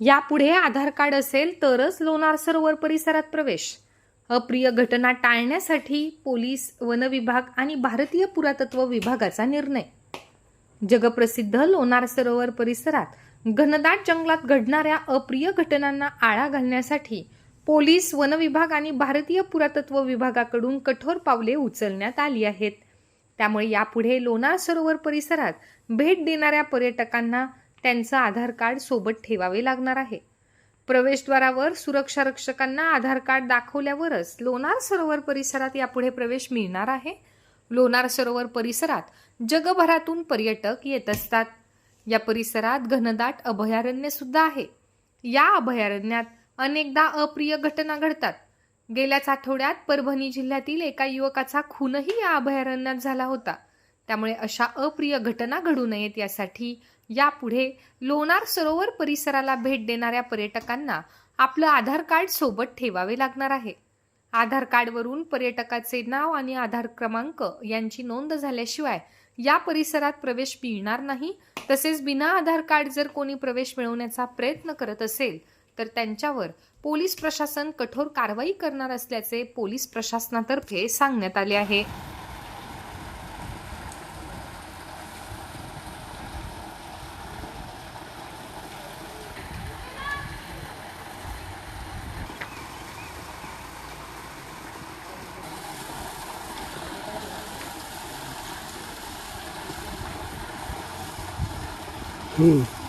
यापुढे आधार कार्ड असेल तरच लोणार सरोवर परिसरात प्रवेश. अप्रिय घटना टाळण्यासाठी पोलीस वन विभाग आणि भारतीय पुरातत्व विभागाचा निर्णय. जगप्रसिद्ध लोणार सरोवर परिसरात घनदाट जंगलात घडणाऱ्या अप्रिय घटनांना आळा घालण्यासाठी पोलीस वन विभाग आणि भारतीय पुरातत्व विभागाकडून कठोर पावले उचलण्यात आली आहेत. त्यामुळे यापुढे लोणार सरोवर परिसरात भेट देणाऱ्या पर्यटकांना त्यांचं आधार कार्ड सोबत ठेवावे लागणार आहे. प्रवेशद्वारावर सुरक्षा रक्षकांना आधार कार्ड दाखवल्यावरच लोणार सरोवर परिसरात यापुढे प्रवेश मिळणार आहे. लोणार सरोवर परिसरात जगभरातून पर्यटक येत असतात. या परिसरात घनदाट अभयारण्य सुद्धा आहे. या अभयारण्यात अनेकदा अप्रिय घटना घडतात. गेल्याच आठवड्यात परभणी जिल्ह्यातील एका युवकाचा खूनही या अभयारण्यात झाला होता. त्यामुळे अशा अप्रिय घटना घडू नयेत यासाठी यापुढे लोणार सरोवर परिसराला भेट देणाऱ्या पर्यटकांना आपलं आधार कार्ड सोबत ठेवावे लागणार आहे. आधार कार्डवरून पर्यटकाचे नाव आणि आधार क्रमांक यांची नोंद झाल्याशिवाय या परिसरात प्रवेश मिळणार नाही. तसेच बिना आधार कार्ड जर कोणी प्रवेश मिळवण्याचा प्रयत्न करत असेल तर त्यांच्यावर पोलीस प्रशासन कठोर कारवाई करणार असल्याचे पोलीस प्रशासनातर्फे सांगण्यात आले आहे. 嗯。